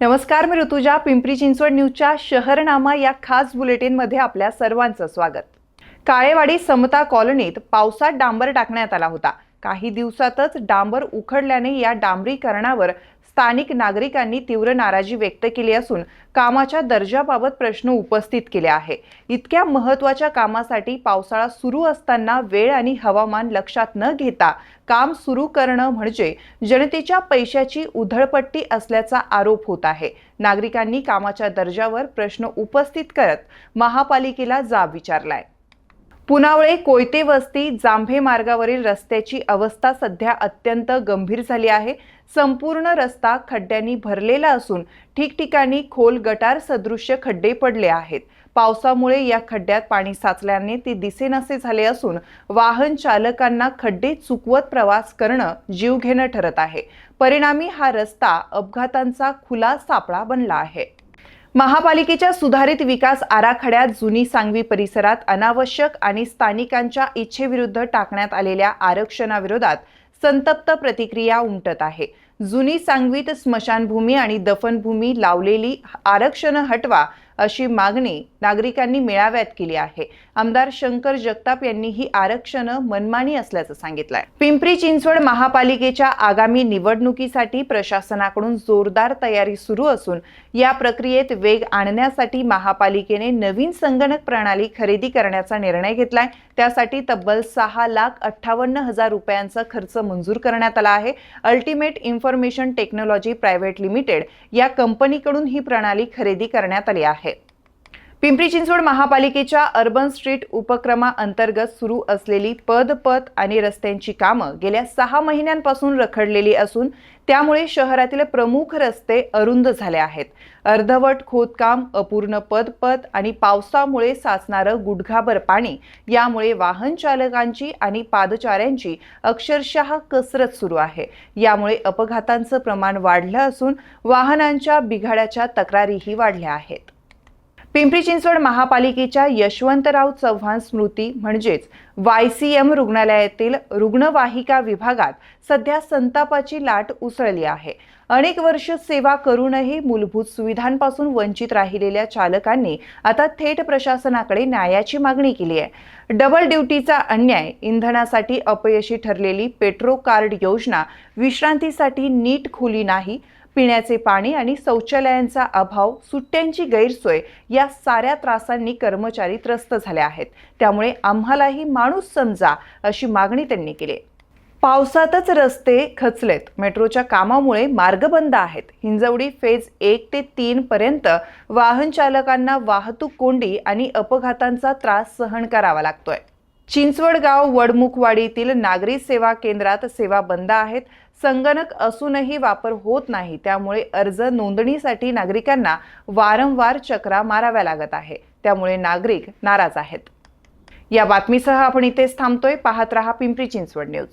नमस्कार मी ऋतुजा पिंपरी चिंचवड न्यूजच्या शहरनामा या खास बुलेटिनमध्ये आपल्या सर्वांचं स्वागत. काळेवाडी समता कॉलनीत पावसात डांबर टाकण्यात आला होता. काही दिवसातच डांबर उखडल्याने या डांबरीकरणावर स्थानिक नागरिकांनी तीव्र नाराजी व्यक्त केली असून कामाच्या दर्जाबाबत प्रश्न उपस्थित केले आहे. इतक्या महत्त्वाच्या कामासाठी पावसाळा सुरू असताना वेळ आणि हवामान लक्षात न घेता काम सुरू करणं म्हणजे जनतेच्या पैशाची उधळपट्टी असल्याचा आरोप होत आहे. नागरिकांनी कामाच्या दर्जावर प्रश्न उपस्थित करत महापालिकेला जाब विचारलाय. पुनावळे कोयते वस्ती जांभे मार्गावरील रस्त्याची अवस्था सध्या अत्यंत गंभीर झाली आहे. संपूर्ण रस्ता खड्ड्यांनी भरलेला असून ठिकठिकाणी खोल गटार सदृश्य खड्डे पडले आहेत. पावसामुळे या खड्ड्यात पाणी साचल्याने ते दिसेनासे झाले असून वाहन चालकांना खड्डे चुकवत प्रवास करणं जीवघेणं ठरत आहे. परिणामी हा रस्ता अपघातांचा खुला सापळा बनला आहे. महापालिकेच्या सुधारित विकास आराखड्यात जुनी सांगवी परिसरात अनावश्यक आणि स्थानिकांच्या इच्छेविरुद्ध टाकण्यात आलेल्या आरक्षणाविरोधात संतप्त प्रतिक्रिया उमटत आहे. जुनी सांगवीत स्मशानभूमी आणि दफनभूमी लावलेली आरक्षण हटवा अशी मागणी नागरिकांनी मेळाव्यात केली आहे. आमदार शंकर जगताप यांनी ही आरक्षण मनमानी असल्याचं सांगितलंय. पिंपरी चिंचवड महापालिकेच्या आगामी निवडणुकीसाठी प्रशासनाकडून जोरदार तयारी सुरू असून या प्रक्रियेत वेग आणण्यासाठी महापालिकेने नवीन संगणक प्रणाली खरेदी करण्याचा निर्णय घेतलाय. त्यासाठी तब्बल सहा लाख अठ्ठावन्न हजार रुपयांचा खर्च मंजूर करण्यात आला आहे. Ultimate information technology private limited या कंपनीकडून ही प्रणाली खरेदी करण्यात आली आहे. पिंपरी चिंचवड महापालिकेच्या अर्बन स्ट्रीट उपक्रमाअंतर्गत सुरू असलेली पद पथ आणि रस्त्यांची कामं गेल्या सहा महिन्यांपासून रखडलेली असून त्यामुळे शहरातील प्रमुख रस्ते अरुंद झाले आहेत. अर्धवट खोदकाम अपूर्ण पदपथ आणि पावसामुळे साचणारं गुडघाभर पाणी यामुळे वाहन चालकांची आणि पादचाऱ्यांची अक्षरशः कसरत सुरू आहे. यामुळे अपघातांचं प्रमाण वाढलं असून वाहनांच्या बिघाड्याच्या तक्रारीही वाढल्या आहेत. पिंपरी चिंचवड महापालिकेच्या यशवंतराव चव्हाण स्मृती म्हणजेच वाय सी एम रुग्णालयातील रुग्णवाहिका विभागात सध्या संतापाची लाट उसळली आहे. अनेक वर्ष सेवा करूनही मूलभूत सुविधांपासून वंचित राहिलेल्या चालकांनी आता थेट प्रशासनाकडे न्यायाची मागणी केली आहे. डबल ड्युटीचा अन्याय इंधनासाठी अपयशी ठरलेली पेट्रो कार्ड योजना विश्रांतीसाठी नीट खुली नाही पिण्याचे पाणी आणि शौचालयांचा अभाव सुट्ट्यांची गैरसोय या साऱ्या त्रासांनी कर्मचारी त्रस्त झाले आहेत. त्यामुळे आम्हालाही माणूस समजा अशी मागणी त्यांनी केली. पावसातच रस्ते खचलेत. मेट्रोच्या कामामुळे मार्ग बंद आहेत. हिंजवडी फेज एक ते तीन पर्यंत वाहन चालकांना वाहतूक कोंडी आणि अपघातांचा त्रास सहन करावा लागतोय. चिंचवड गाव वडमुखवाडीतील नागरी सेवा केंद्रात सेवा बंद आहेत. संगणक असूनही वापर होत नाही. त्यामुळे अर्ज नोंदणीसाठी नागरिकांना वारंवार चक्रा माराव्या लागत आहे. त्यामुळे नागरिक नाराज आहेत. या बातमीसह आपण इथेच थांबतोय. पाहत रहा पिंपरी चिंचवड न्यूज.